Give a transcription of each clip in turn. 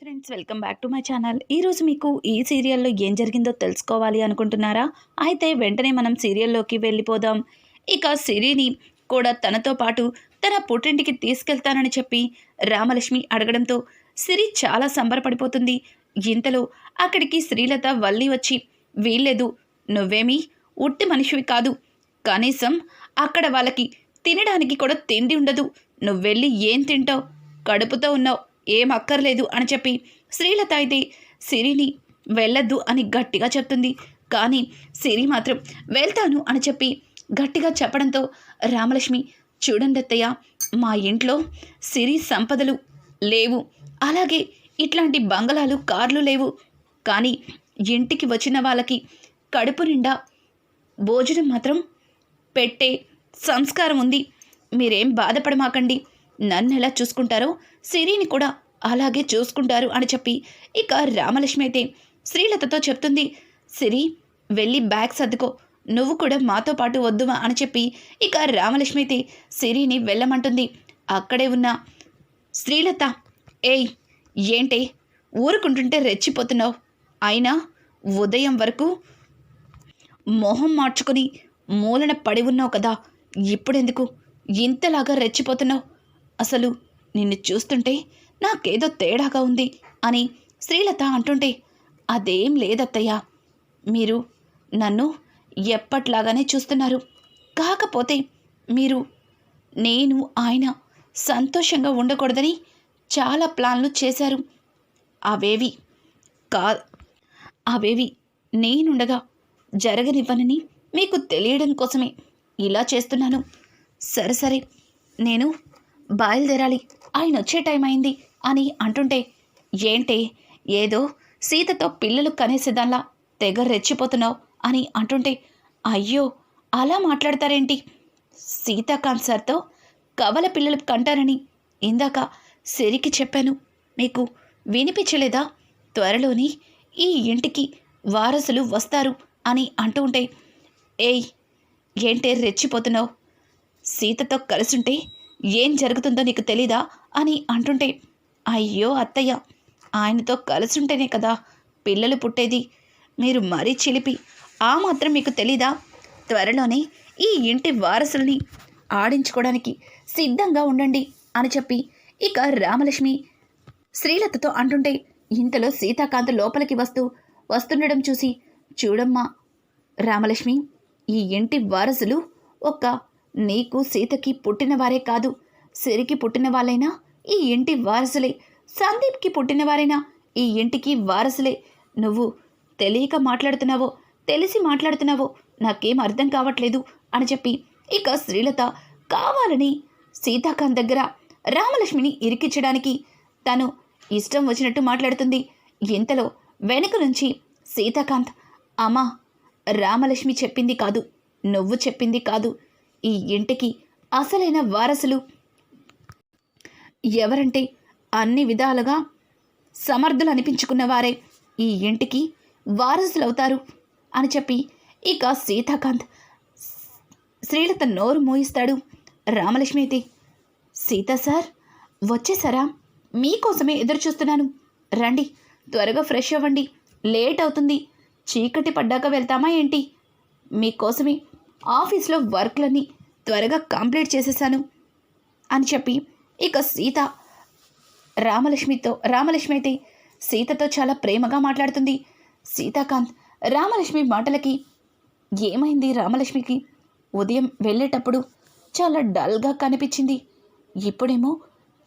Friends welcome back to my channel ఈరోజు మీకు ఈ సీరియల్లో ఏం జరిగిందో తెలుసుకోవాలి అనుకుంటున్నారా? అయితే వెంటనే మనం సీరియల్లోకి వెళ్ళిపోదాం. ఇక సిరిని కూడా తనతో పాటు తన పుట్టింటికి తీసుకెళ్తానని చెప్పి రామలక్ష్మి అడగడంతో సిరి చాలా సంబరపడిపోతుంది. ఇంతలో అక్కడికి శ్రీలత వల్లి వచ్చి వీల్లేదు నువ్వేమీ ఉట్టి మనిషివి కాదు. కనీసం అక్కడ వాళ్ళకి తినడానికి కూడా తిండి ఉండదు. నువ్వెళ్ళి ఏం తింటావు? కడుపుతో ఉన్నావు. ఏం అక్కర్లేదు అని చెప్పి శ్రీలత అయితే సిరిని వెళ్ళొద్దు అని గట్టిగా చెప్తుంది. కానీ సిరి మాత్రం వెళ్తాను అని చెప్పి గట్టిగా చెప్పడంతో రామలక్ష్మి చూడండి అత్తయ్య మా ఇంట్లో సిరి సంపదలు లేవు. అలాగే ఇట్లాంటి బంగళాలు కార్లు లేవు. కానీ ఇంటికి వచ్చిన వాళ్ళకి కడుపు నిండా భోజనం మాత్రం పెట్టే సంస్కారం ఉంది. మీరేం బాధపడమాకండి. నన్ను ఎలా చూసుకుంటారో సిరిని కూడా అలాగే చూసుకుంటారు అని చెప్పి ఇక రామలక్ష్మి అయితే శ్రీలతతో చెప్తుంది సిరి వెళ్ళి బ్యాగ్ సర్దుకో. నువ్వు కూడా మాతో పాటు వద్దువా? అని చెప్పి ఇక రామలక్ష్మి అయితే సిరిని వెళ్ళమంటుంది. అక్కడే ఉన్న శ్రీలత ఏయ్ ఏంటే? ఊరుకుంటుంటే రెచ్చిపోతున్నావు. అయినా ఉదయం వరకు మొహం మార్చుకొని మూలన పడి ఉన్నావు కదా. ఇప్పుడెందుకు? ఇంతలాగా రెచ్చిపోతున్నావు. అసలు నిన్ను చూస్తుంటే నాకేదో తేడాగా ఉంది అని శ్రీలత అంటుంటే అదేం లేదత్తయ్య. మీరు నన్ను ఎప్పట్లాగానే చూస్తున్నారు. కాకపోతే మీరు నేను ఆయన సంతోషంగా ఉండకూడదని చాలా ప్లాన్లు చేశారు. అవేవి కా అవేవి నేనుండగా జరగనివ్వనని మీకు తెలియడం కోసమే ఇలా చేస్తున్నాను. సరే సరే. నేను బయలుదేరాలి. ఆయన వచ్చే టైం అయింది అని అంటుంటే ఏంటే ఏదో సీతతో పిల్లలు కనేసేదాన్లా తెగ రెచ్చిపోతున్నావు అని అంటుంటే అయ్యో అలా మాట్లాడతారేంటి? సీతాకాంత్ సార్తో కవల పిల్లలు కంటారని ఇందాక సిరికి చెప్పాను. మీకు వినిపించలేదా? త్వరలోని ఈ ఇంటికి వారసులు వస్తారు అని అంటూ ఉంటే ఏయ్ ఏంటే రెచ్చిపోతున్నావు? సీతతో కలిసుంటే ఏం జరుగుతుందో నీకు తెలీదా? అని అంటుంటే అయ్యో అత్తయ్య ఆయనతో కలిసుంటేనే కదా పిల్లలు పుట్టేది. మీరు మరీ చిలిపి ఆ మాత్రం మీకు తెలీదా? త్వరలోనే ఈ ఇంటి వారసుల్ని ఆడించుకోవడానికి సిద్ధంగా ఉండండి అని చెప్పి ఇక రామలక్ష్మి శ్రీలతతో అంటుంటే ఇంతలో సీతాకాంత్ లోపలికి వస్తూ వస్తుండడం చూసి చూడమ్మా రామలక్ష్మి ఈ ఇంటి వారసులు ఒక్క నీకు సీతకి పుట్టినవారే కాదు సిరికి పుట్టిన వాళ్ళైనా ఈ ఇంటి వారసులే. సందీప్కి పుట్టిన వారైనా ఈ ఇంటికి వారసులే. నువ్వు తెలియక మాట్లాడుతున్నావో తెలిసి మాట్లాడుతున్నావో నాకేం అర్థం కావట్లేదు అని చెప్పి ఇక శ్రీలత కావాలని సీతాకాంత్ దగ్గర రామలక్ష్మిని ఇరికించడానికి తను ఇష్టం వచ్చినట్టు మాట్లాడుతుంది. ఇంతలో వెనుక నుంచి సీతాకాంత్ అమ్మా రామలక్ష్మి చెప్పింది కాదు నువ్వు చెప్పింది కాదు ఈ ఇంటికి అసలైన వారసులు. ఎవరంటే అన్ని విధాలుగా సమర్థులు అనిపించుకున్న వారే ఈ ఇంటికి వారసులవుతారు అని చెప్పి ఇక సీతాకాంత్ శ్రీలత నోరు మోయిస్తాడు రామలక్ష్మి అయితే. సీత సార్ వచ్చేసారా? మీకోసమే ఎదురు చూస్తున్నాను రండి త్వరగా ఫ్రెష్ అవ్వండి. లేట్ అవుతుంది. చీకటి పడ్డాక వెళ్తామా ఏంటి? మీకోసమే ఆఫీస్లో వర్క్లన్నీ త్వరగా కంప్లీట్ చేసేసాను అని చెప్పి ఇక సీత రామలక్ష్మితో రామలక్ష్మి అయితే సీతతో చాలా ప్రేమగా మాట్లాడుతుంది. సీతాకాంత్ రామలక్ష్మి మాటలకి ఏమైంది? రామలక్ష్మికి ఉదయం వెళ్ళేటప్పుడు చాలా డల్గా కనిపించింది. ఇప్పుడేమో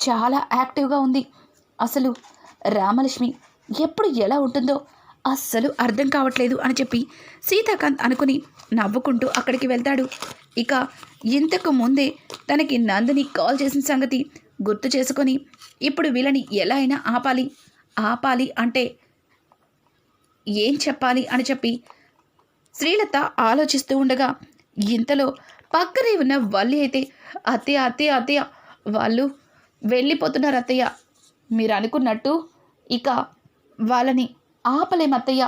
చాలా యాక్టివ్గా ఉంది. అసలు రామలక్ష్మి ఎప్పుడు ఎలా ఉంటుందో అస్సలు అర్థం కావట్లేదు అని చెప్పి సీతాకాంత్ అనుకుని నవ్వుకుంటూ అక్కడికి వెళ్తాడు. ఇక ఇంతకు ముందే తనకి నందిని కాల్ చేసిన సంగతి గుర్తు చేసుకొని ఇప్పుడు వీళ్ళని ఎలా అయినా ఆపాలి ఆపాలి అంటే ఏం చెప్పాలి అని చెప్పి శ్రీలత ఆలోచిస్తూ ఉండగా ఇంతలో పక్కనే ఉన్న వల్లి అయితే అత్తయ్య అత్తయ్య అత్తయ్య వాళ్ళు వెళ్ళిపోతున్నారు అత్తయ్య. మీరు అనుకున్నట్టు ఇక వాళ్ళని ఆపలేం అత్తయ్య.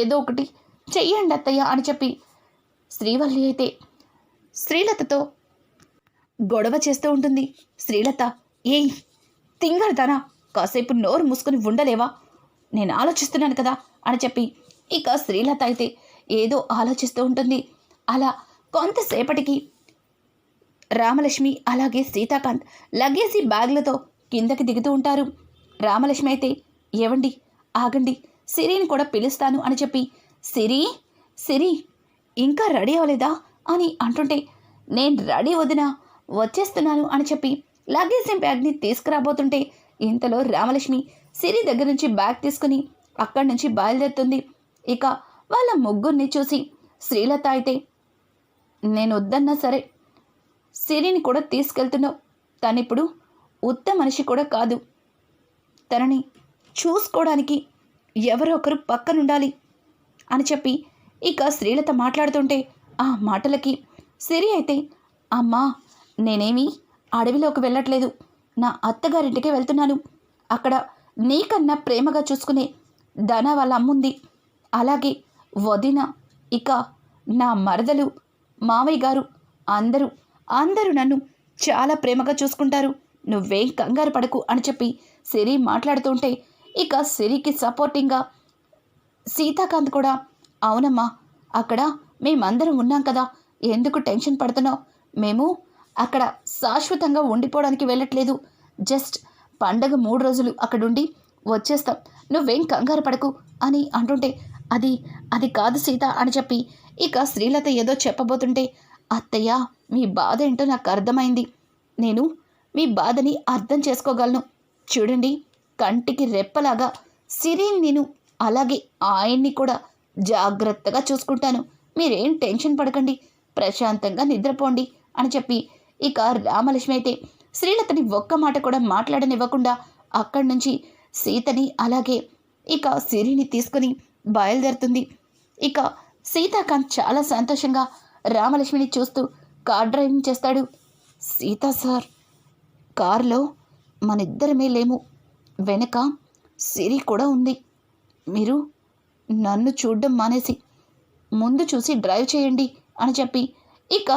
ఏదో ఒకటి చెయ్యండి అత్తయ్య అని చెప్పి శ్రీవల్లి అయితే శ్రీలతతో గొడవ చేస్తూ ఉంటుంది. శ్రీలత ఏయ్ తింగరదానా కాసేపు నోరు మూసుకుని ఉండలేవా? నేను ఆలోచిస్తున్నాను కదా అని చెప్పి ఇక శ్రీలత అయితే ఏదో ఆలోచిస్తూ ఉంటుంది. అలా కొంతసేపటికి రామలక్ష్మి అలాగే సీతాకాంత్ లగేజీ బ్యాగ్లతో కిందకి దిగుతూ ఉంటారు. రామలక్ష్మి అయితే ఏవండి ఆగండి సిరిని కూడా పిలుస్తాను అని చెప్పి. సిరి సిరి ఇంకా రెడీ అవ్వలేదా అని అంటుంటే నేను రెడీ వదినా వచ్చేస్తున్నాను అని చెప్పి లగేజ్ బ్యాగ్ని తీసుకురాబోతుంటే ఇంతలో రామలక్ష్మి సిరి దగ్గర నుంచి బ్యాగ్ తీసుకుని అక్కడి నుంచి బయలుదేరుతుంది. ఇక వాళ్ళ ముగ్గురిని చూసి శ్రీలత అయితే నేను వద్దన్నా సరే సిరిని కూడా తీసుకెళ్తున్నావు. తనిప్పుడు ఉత్త మనిషి కూడా కాదు. తనని చూసుకోవడానికి ఎవరొకరు పక్కనుండాలి అని చెప్పి ఇక శ్రీలత మాట్లాడుతుంటే ఆ మాటలకి సిరి అయితే అమ్మా నేనేమి అడవిలోకి వెళ్ళట్లేదు. నా అత్తగారింటికే వెళ్తున్నాను. అక్కడ నీకన్నా ప్రేమగా చూసుకునే ధన వాళ్ళ అమ్ముంది అలాగే వదిన ఇక నా మరదలు మావయ్య గారు అందరూ అందరూ నన్ను చాలా ప్రేమగా చూసుకుంటారు. నువ్వేం కంగారు పడకు అని చెప్పి సిరి మాట్లాడుతుంటే ఇక సిరికి సపోర్టింగ్గా సీతాకాంత్ కూడా అవునమ్మా అక్కడ మేమందరం ఉన్నాం కదా ఎందుకు టెన్షన్ పడుతున్నావు? మేము అక్కడ శాశ్వతంగా ఉండిపోవడానికి వెళ్ళట్లేదు. జస్ట్ పండగ మూడు రోజులు అక్కడుండి వచ్చేస్తాం. నువ్వేం కంగారు పడకు అని అంటుంటే అది అది కాదు సీత అని చెప్పి ఇక శ్రీలత ఏదో చెప్పబోతుంటే అత్తయ్య మీ బాధ ఏంటో నాకు అర్థమైంది. నేను మీ బాధని అర్థం చేసుకోగలను. చూడండి కంటికి రెప్పలాగా సిరిని నేను అలాగే ఆయన్ని కూడా జాగ్రత్తగా చూసుకుంటాను. మీరేం టెన్షన్ పడకండి. ప్రశాంతంగా నిద్రపోండి అని చెప్పి ఇక రామలక్ష్మి అయితే శ్రీలతని ఒక్క మాట కూడా మాట్లాడనివ్వకుండా అక్కడి నుంచి సీతని అలాగే ఇక సిరిని తీసుకుని బయలుదేరుతుంది. ఇక సీతాకాంత్ చాలా సంతోషంగా రామలక్ష్మిని చూస్తూ కార్ డ్రైవింగ్ చేస్తాడు. సీతా సార్ కారులో మనిద్దరమే లేము. వెనక సిరి కూడా ఉంది. మీరు నన్ను చూడడం మానేసి ముందు చూసి డ్రైవ్ చేయండి అని చెప్పి ఇక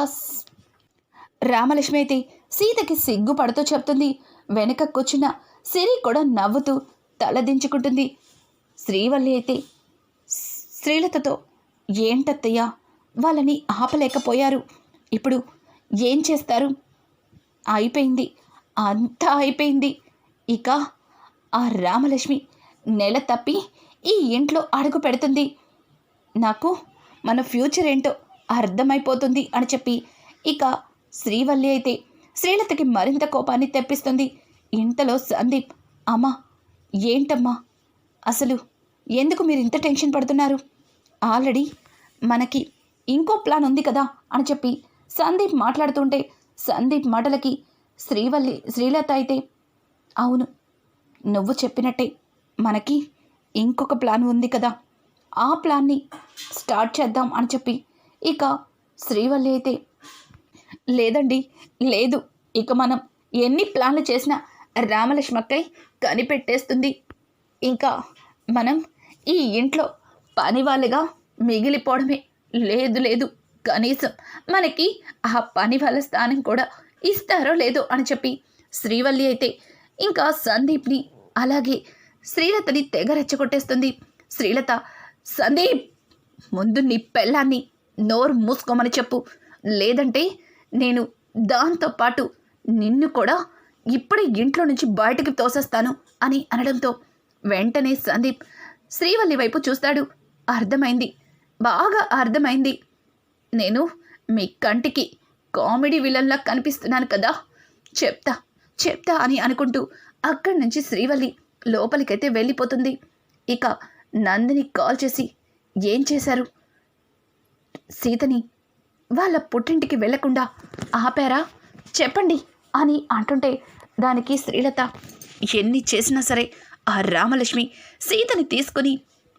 రామలక్ష్మి అయితే సీతకి సిగ్గుపడుతూ చెప్తుంది. వెనక కూర్చున్న సిరి కూడా నవ్వుతూ తలదించుకుంటుంది శ్రీవల్లి అయితే శ్రీలతతో ఏంటత్తయ్యా వాళ్ళని ఆపలేకపోయారు. ఇప్పుడు ఏం చేస్తారు? అయిపోయింది. అంతా అయిపోయింది. ఇక ఆ రామలక్ష్మి నెల తప్పి ఈ ఇంట్లో అడుగు పెడుతుంది. నాకు మన ఫ్యూచర్ ఏంటో అర్థమైపోతుంది అని చెప్పి ఇక శ్రీవల్లి అయితే శ్రీలతకి మరింత కోపాన్ని తెప్పిస్తుంది. ఇంతలో సందీప్ అమ్మా ఏంటమ్మా? అసలు ఎందుకు మీరు ఇంత టెన్షన్ పడుతున్నారు? ఆల్రెడీ మనకి ఇంకో ప్లాన్ ఉంది కదా అని చెప్పి సందీప్ మాట్లాడుతుంటే సందీప్ మాటలకి శ్రీవల్లి శ్రీలత అయితే అవును నువ్వు చెప్పినట్టే. మనకి ఇంకొక ప్లాన్ ఉంది కదా. ఆ ప్లాన్ని స్టార్ట్ చేద్దాం అని చెప్పి ఇక శ్రీవల్లి అయితే లేదండి లేదు. ఇక మనం ఎన్ని ప్లాన్లు చేసినా రామలక్ష్మక్కై కనిపెట్టేస్తుంది. ఇంకా మనం ఈ ఇంట్లో పని వాళ్ళుగా మిగిలిపోవడమే. లేదు లేదు. కనీసం మనకి ఆ పని వాళ్ళ స్థానం కూడా ఇస్తారో లేదో అని చెప్పి శ్రీవల్లి అయితే ఇంకా సందీప్ని అలాగే శ్రీలతని తెగ రెచ్చగొట్టేస్తుంది. శ్రీలత సందీప్ ముందు నీ పెళ్ళాన్ని నోరు మూసుకోమని చెప్పు. లేదంటే నేను దాంతో పాటు నిన్ను కూడా ఇప్పుడే ఇంట్లో నుంచి బయటకు తోసేస్తాను అని అనడంతో వెంటనే సందీప్ శ్రీవల్లి వైపు చూస్తాడు. అర్థమైంది. బాగా అర్థమైంది. నేను మీ కంటికి కామెడీ విలన్లా కనిపిస్తున్నాను కదా. చెప్తా. చెప్తా అని అనుకుంటూ అక్కడి నుంచి శ్రీవల్లి లోపలికైతే వెళ్ళిపోతుంది. ఇక నందిని కాల్ చేసి ఏం చేశారు? సీతని వాళ్ళ పుట్టింటికి వెళ్ళకుండా ఆపారా? చెప్పండి అని అంటుంటే దానికి శ్రీలత ఎన్ని చేసినా సరే ఆ రామలక్ష్మి సీతని తీసుకుని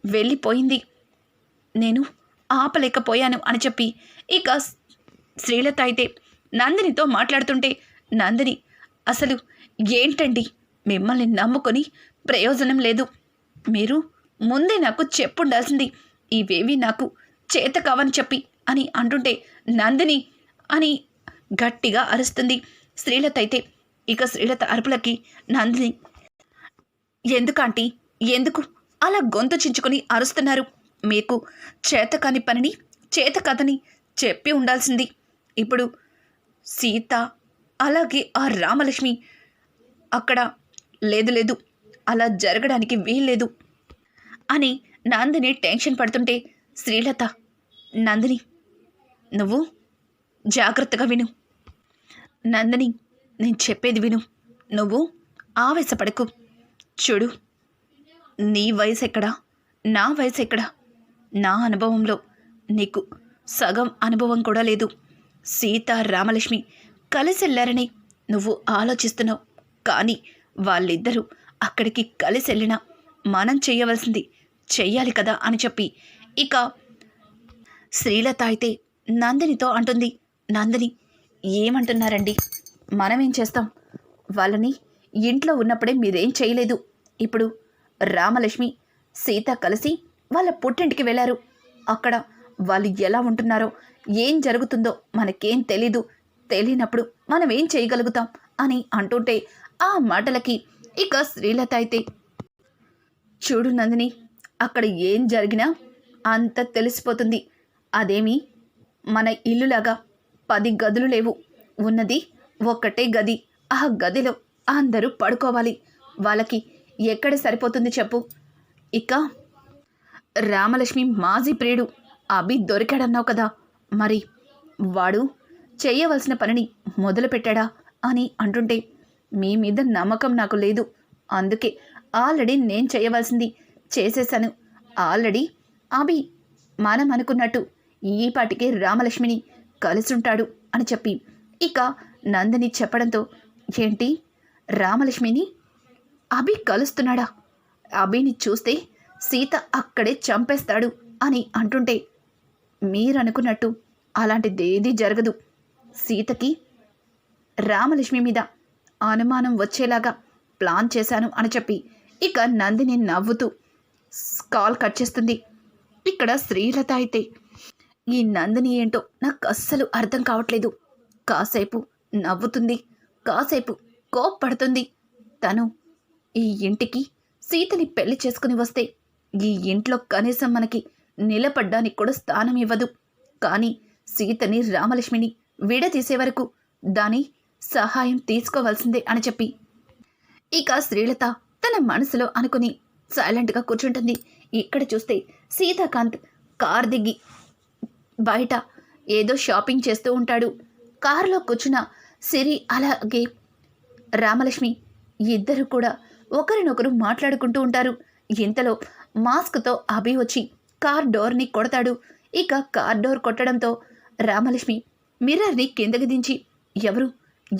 వెళ్ళిపోయింది. నేను ఆపలేకపోయాను అని చెప్పి ఇక శ్రీలత అయితే నందినితో మాట్లాడుతుంటే నందిని అసలు ఏంటండి? మిమ్మల్ని నమ్ముకొని ప్రయోజనం లేదు. మీరు ముందే నాకు చెప్పుండాల్సింది ఇవేవి నాకు చేత కావని చెప్పి అని అంటుంటే నందిని అని గట్టిగా అరుస్తుంది శ్రీలత అయితే. ఇక శ్రీలత అరుపులకి నందిని ఎందుకంటీ? ఎందుకు అలా గొంతు చించుకొని అరుస్తున్నారు? మీకు చేతకాని పనిని చేత కథని చెప్పి ఉండాల్సింది. ఇప్పుడు సీత అలాగే ఆ రామలక్ష్మి. అక్కడ లేదు లేదు. అలా జరగడానికి వీల్లేదు అని నందిని టెన్షన్ పడుతుంటే శ్రీలత నందిని నువ్వు జాగ్రత్తగా విను. నందిని నేను చెప్పేది విను. నువ్వు ఆవేశపడకు. చూడు నీ వయసు ఎక్కడా? నా వయసు ఎక్కడా? నా అనుభవంలో నీకు సగం అనుభవం కూడా లేదు. సీత రామలక్ష్మి కలిసి వెళ్ళారని నువ్వు ఆలోచిస్తున్నావు. కానీ వాళ్ళిద్దరూ అక్కడికి కలిసి వెళ్ళినా మనం చేయవలసింది చెయ్యాలి కదా అని చెప్పి ఇక శ్రీలత అయితే నందినితో అంటుంది. నందిని ఏమంటున్నారండి? మనమేం చేస్తాం? వాళ్ళని ఇంట్లో ఉన్నప్పుడే మీరేం చేయలేదు ఇప్పుడు రామలక్ష్మి సీత కలిసి వాళ్ళ పుట్టింటికి వెళ్ళారు. అక్కడ వాళ్ళు ఎలా ఉంటున్నారో ఏం జరుగుతుందో మనకేం తెలీదు. తెలియనప్పుడు మనం ఏం చేయగలుగుతాం? అని అంటుంటే ఆ మాటలకి ఇక శ్రీలత అయితే చూడు నందిని అక్కడ ఏం జరిగినా అంత తెలిసిపోతుంది. అదేమి? మన ఇల్లులాగా పది గదులు లేవు. ఉన్నది ఒక్కటే గది. ఆ గదిలో అందరూ పడుకోవాలి. వాళ్ళకి ఎక్కడ సరిపోతుంది చెప్పు. ఇక రామలక్ష్మి మాజీ ప్రియుడు అభి దొరికాడన్నావు కదా. మరి వాడు చేయవలసిన పనిని మొదలుపెట్టాడా అని అంటుంటే మీ మీద నమ్మకం నాకు లేదు. అందుకే ఆల్రెడీ నేను చేయవలసింది చేసేశాను. ఆల్రెడీ అభి మనం అనుకున్నట్టు ఈ పాటికి రామలక్ష్మిని కలుసుంటాడు అని చెప్పి ఇక నందిని చెప్పడంతో ఏంటి? రామలక్ష్మిని? అభి కలుస్తున్నాడా? అభిని చూస్తే సీత అక్కడే చంపేస్తాడు అని అంటుంటే మీరనుకున్నట్టు అలాంటిదేదీ జరగదు. సీతకి రామలక్ష్మి మీద అనుమానం వచ్చేలాగా ప్లాన్ చేశాను అని చెప్పి ఇక నందిని నవ్వుతూ కాల్ కట్ చేస్తుంది. ఇక్కడ శ్రీలత అయితే ఈ నందిని ఏంటో నాకు అస్సలు అర్థం కావట్లేదు. కాసేపు నవ్వుతుంది. కాసేపు కోప్పడుతుంది. తను ఈ ఇంటికి సీతని పెళ్ళి చేసుకుని వస్తే ఈ ఇంట్లో కనీసం మనకి నిలబడ్డానికి కూడా స్థానం ఇవ్వదు. కానీ సీతని రామలక్ష్మిని విడతీసే వరకు దాని సహాయం తీసుకోవాల్సిందే అని చెప్పి. ఇక శ్రీలత తన మనసులో అనుకుని సైలెంట్గా కూర్చుంటుంది. ఇక్కడ చూస్తే సీతాకాంత్ కార్ దిగి బయట ఏదో షాపింగ్ చేస్తూ ఉంటాడు. కారులో కూర్చున్న సిరి అలాగే రామలక్ష్మి ఇద్దరు కూడా ఒకరినొకరు మాట్లాడుకుంటూ ఉంటారు. ఇంతలో మాస్క్తో అభి వచ్చి కార్ డోర్ని కొడతాడు. ఇక కార్ డోర్ కొట్టడంతో రామలక్ష్మి మిర్రర్ని కిందకి దించి ఎవరు?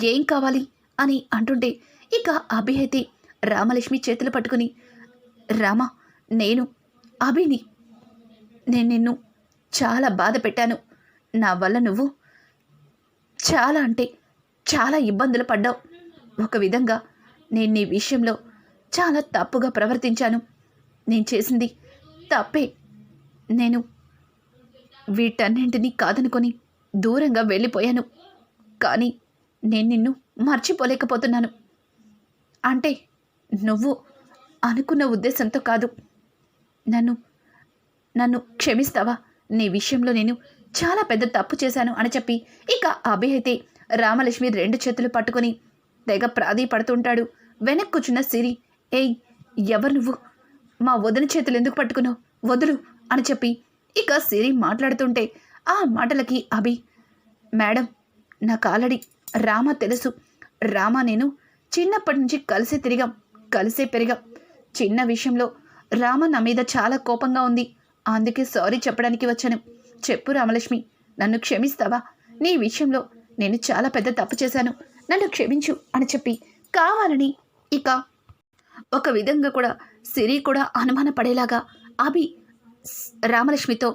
ఏం కావాలి? అని అంటుంటే ఇక అభి అయితే రామలక్ష్మి చేతులు పట్టుకుని రామ నేను అభిని నేను నిన్ను చాలా బాధ పెట్టాను. నా వల్ల నువ్వు చాలా అంటే చాలా ఇబ్బందులు పడ్డావు. ఒక విధంగా నేను నీ విషయంలో చాలా తప్పుగా ప్రవర్తించాను. నేను చేసింది తప్పే. నేను వీటన్నింటినీ కాదనుకొని దూరంగా వెళ్ళిపోయాను. కానీ నేను నిన్ను మర్చిపోలేకపోతున్నాను. అంటే నువ్వు అనుకున్న ఉద్దేశంతో కాదు. నన్ను నన్ను క్షమిస్తావా? నీ విషయంలో నేను చాలా పెద్ద తప్పు చేశాను అని చెప్పి. ఇక అభి అయితే రామలక్ష్మి రెండు చేతులు పట్టుకొని తెగ ప్రాధీపడుతుంటాడు. పడుతుంటాడు వెనక్కుచున్న సిరి ఏయ్ ఎవరు నువ్వు? మా వదిన చేతులు ఎందుకు పట్టుకున్నావు? వదులు అని చెప్పి ఇక సిరి మాట్లాడుతుంటే ఆ మాటలకి అభి మేడం నాకు ఆల్రెడీ రామ తెలుసు. రామ నేను చిన్నప్పటి నుంచి కలిసే తిరిగాం కలిసే పెరిగాం. చిన్న విషయంలో రామ నా మీద చాలా కోపంగా ఉంది. అందుకే సారీ చెప్పడానికి వచ్చాను. చెప్పు రామలక్ష్మి నన్ను క్షమిస్తావా? నీ విషయంలో నేను చాలా పెద్ద తప్పు చేశాను. నన్ను క్షమించు అని చెప్పి కావాలని ఇక ఒక విధంగా కూడా సిరి కూడా అనుమానపడేలాగా అభి రామలక్ష్మితో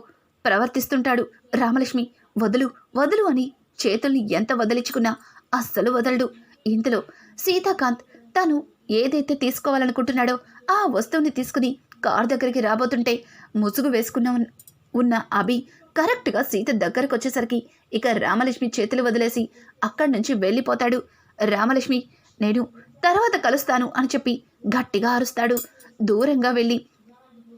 ప్రవర్తిస్తుంటాడు. రామలక్ష్మి వదులు వదులు అని చేతుల్ని ఎంత వదిలించుకున్నా అస్సలు వదలడు. ఇంతలో సీతాకాంత్ తను ఏదైతే తీసుకోవాలనుకుంటున్నాడో ఆ వస్తువుని తీసుకుని కార్ దగ్గరికి రాబోతుంటే ముసుగు వేసుకున్న ఉన్- ఉన్న అభి కరెక్ట్గా సీత దగ్గరకు వచ్చేసరికి ఇక రామలక్ష్మి చేతులు వదిలేసి అక్కడి నుంచి వెళ్ళిపోతాడు. రామలక్ష్మి నేను తర్వాత కలుస్తాను అని చెప్పి గట్టిగా అరుస్తాడు. దూరంగా వెళ్ళి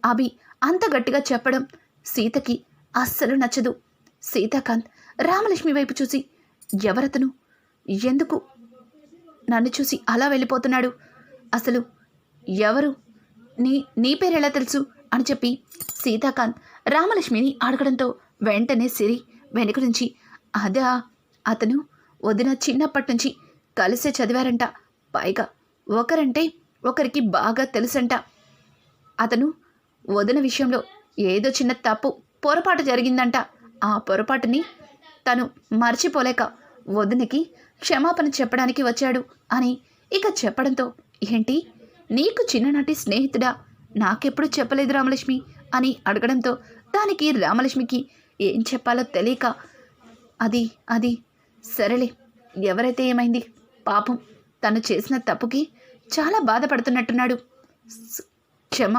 అభి అంత గట్టిగా చెప్పడం సీతకి అస్సలు నచ్చదు. సీతాకాంత్ రామలక్ష్మి వైపు చూసి ఎవరతను? ఎందుకు? నన్ను చూసి అలా వెళ్ళిపోతున్నాడు. అసలు ఎవరు? నీ నీ పేరు ఎలా తెలుసు? అని చెప్పి సీతాకాంత్ రామలక్ష్మిని అడగడంతో వెంటనే సిరి వెనుక నుంచి అదా అతను వదిన చిన్నప్పటి నుంచి కలిసే చదివారంట. పైగా ఒకరంటే ఒకరికి బాగా తెలుసంట. అతను వదిన విషయంలో ఏదో చిన్న తప్పు పొరపాటు జరిగిందంట. ఆ పొరపాటుని తను మర్చిపోలేక వదినకి క్షమాపణ చెప్పడానికి వచ్చాడు అని ఇక చెప్పడంతో ఏంటి? నీకు చిన్ననాటి స్నేహితుడా? నాకెప్పుడు చెప్పలేదు రామలక్ష్మి? అని అడగడంతో దానికి రామలక్ష్మికి ఏం చెప్పాలో తెలియక అది అది సరేలే ఎవరైతే ఏమైంది? పాపం తను చేసిన తప్పుకి చాలా బాధపడుతున్నట్టున్నాడు. క్షమ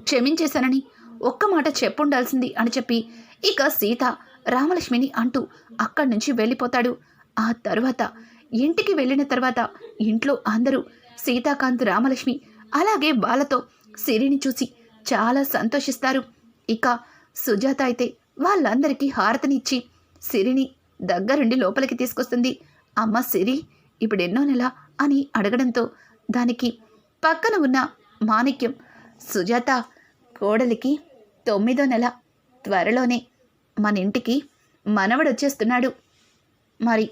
క్షమించేశానని ఒక్క మాట చెప్పుండాల్సింది అని చెప్పి ఇక సీత రామలక్ష్మిని అంటూ అక్కడి నుంచి వెళ్ళిపోతాడు. ఆ తరువాత ఇంటికి వెళ్ళిన తర్వాత ఇంట్లో అందరూ సీతాకాంత్ రామలక్ష్మి అలాగే వాళ్ళతో సిరిని చూసి చాలా సంతోషిస్తారు. ఇక సుజాత అయితే వాళ్ళందరికీ హారతనిచ్చి సిరిని దగ్గరుండి లోపలికి తీసుకొస్తుంది. అమ్మ సిరి ఇప్పుడు ఎన్నో నెల అని అడగడంతో దానికి పక్కన ఉన్న మాణిక్యం సుజాత కోడలికి తొమ్మిదో నెల. త్వరలోనే మన ఇంటికి మనవడు వచ్చేస్తున్నాడు మరి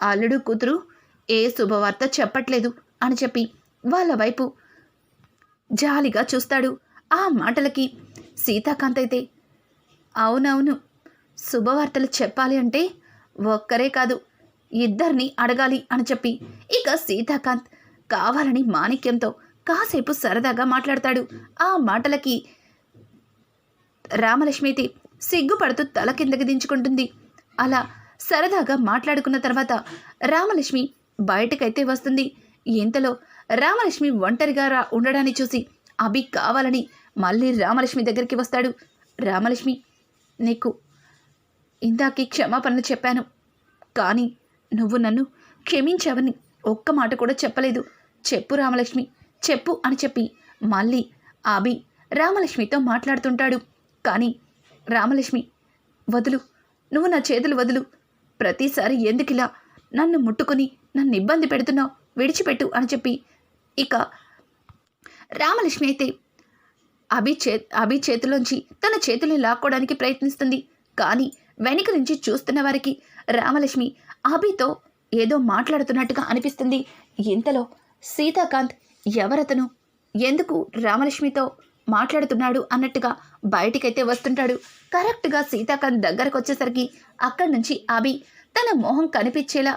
అల్లుడు కూతురు ఏ శుభవార్త చెప్పట్లేదు అని చెప్పి వాళ్ళ వైపు జాలిగా చూస్తాడు. ఆ మాటలకి సీతాకాంత్ అయితే అవునవును శుభవార్తలు చెప్పాలి అంటే ఒక్కరే కాదు ఇద్దరిని అడగాలి అని చెప్పి ఇక సీతాకాంత్ కావాలని మాణిక్యంతో కాసేపు సరదాగా మాట్లాడతాడు. ఆ మాటలకి రామలక్ష్మి సిగ్గుపడుతూ తల కిందకి దించుకుంటుంది. అలా సరదాగా మాట్లాడుకున్న తర్వాత రామలక్ష్మి బయటకైతే వస్తుంది. ఇంతలో రామలక్ష్మి ఒంటరిగా రా ఉండడాన్ని చూసి అభి కావాలని మళ్ళీ రామలక్ష్మి దగ్గరికి వస్తాడు. రామలక్ష్మి నీకు ఇందాకి క్షమాపణలు చెప్పాను. కానీ నువ్వు నన్ను క్షమించావని ఒక్క మాట కూడా చెప్పలేదు. చెప్పు రామలక్ష్మి చెప్పు అని చెప్పి మళ్ళీ అభి రామలక్ష్మితో మాట్లాడుతుంటాడు. కానీ రామలక్ష్మి వదులు నువ్వు నా చేతులు వదులు. ప్రతిసారి ఎందుకిలా నన్ను ముట్టుకుని నన్ను ఇబ్బంది పెడుతున్నావు? విడిచిపెట్టు అని చెప్పి ఇక రామలక్ష్మి అయితే అభి చే అభి చేతిలోంచి తన చేతుల్ని లాక్కోవడానికి ప్రయత్నిస్తుంది. కానీ వెనుక నుంచి చూస్తున్న వారికి రామలక్ష్మి అభితో ఏదో మాట్లాడుతున్నట్టుగా అనిపిస్తుంది. ఇంతలో సీతాకాంత్ ఎవరతను? ఎందుకు రామలక్ష్మితో మాట్లాడుతున్నాడు అన్నట్టుగా బయటికైతే వస్తుంటాడు. కరెక్ట్గా సీతాకాంత్ దగ్గరకు వచ్చేసరికి అక్కడి నుంచి అభి తన మొహం కనిపించేలా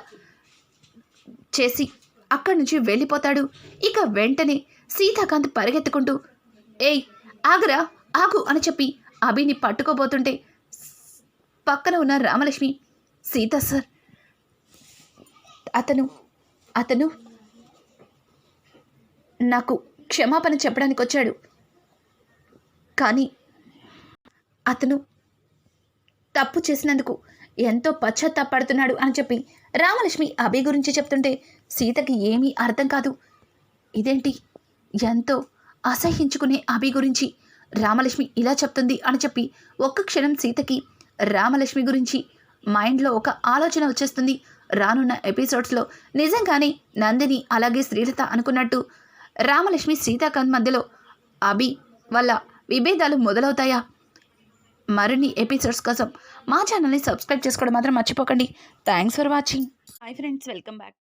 చేసి అక్కడి నుంచి వెళ్ళిపోతాడు. ఇక వెంటనే సీతాకాంత్ పరిగెత్తుకుంటూ ఏయ్ ఆగరా ఆగు అని చెప్పి అభిని పట్టుకోబోతుంటే పక్కన ఉన్న రామలక్ష్మి సీత సార్ అతను అతను నాకు క్షమాపణ చెప్పడానికి వచ్చాడు కానీ అతను తప్పు చేసినందుకు ఎంతో పశ్చాత్తాపడుతున్నాడు అని చెప్పి రామలక్ష్మి అభి గురించి చెప్తుంటే సీతకి ఏమీ అర్థం కాదు. ఇదేంటి? ఎంతో అసహించుకునే అభి గురించి రామలక్ష్మి ఇలా చెప్తుంది అని చెప్పి ఒక్క క్షణం సీతకి రామలక్ష్మి గురించి మైండ్లో ఒక ఆలోచన వచ్చేస్తుంది. రానున్న ఎపిసోడ్స్లో నిజంగానే నందిని అలాగే శ్రీలత అనుకున్నట్టు రామలక్ష్మి సీతాకాంత్ మధ్యలో అభి వల్ల విభేదాలు మొదలవుతాయా? మరిన్ని ఎపిసోడ్స్ కోసం మా ఛానల్ని సబ్స్క్రైబ్ చేసుకోవడం మాత్రం మర్చిపోకండి. Thanks for watching. Hi friends welcome back.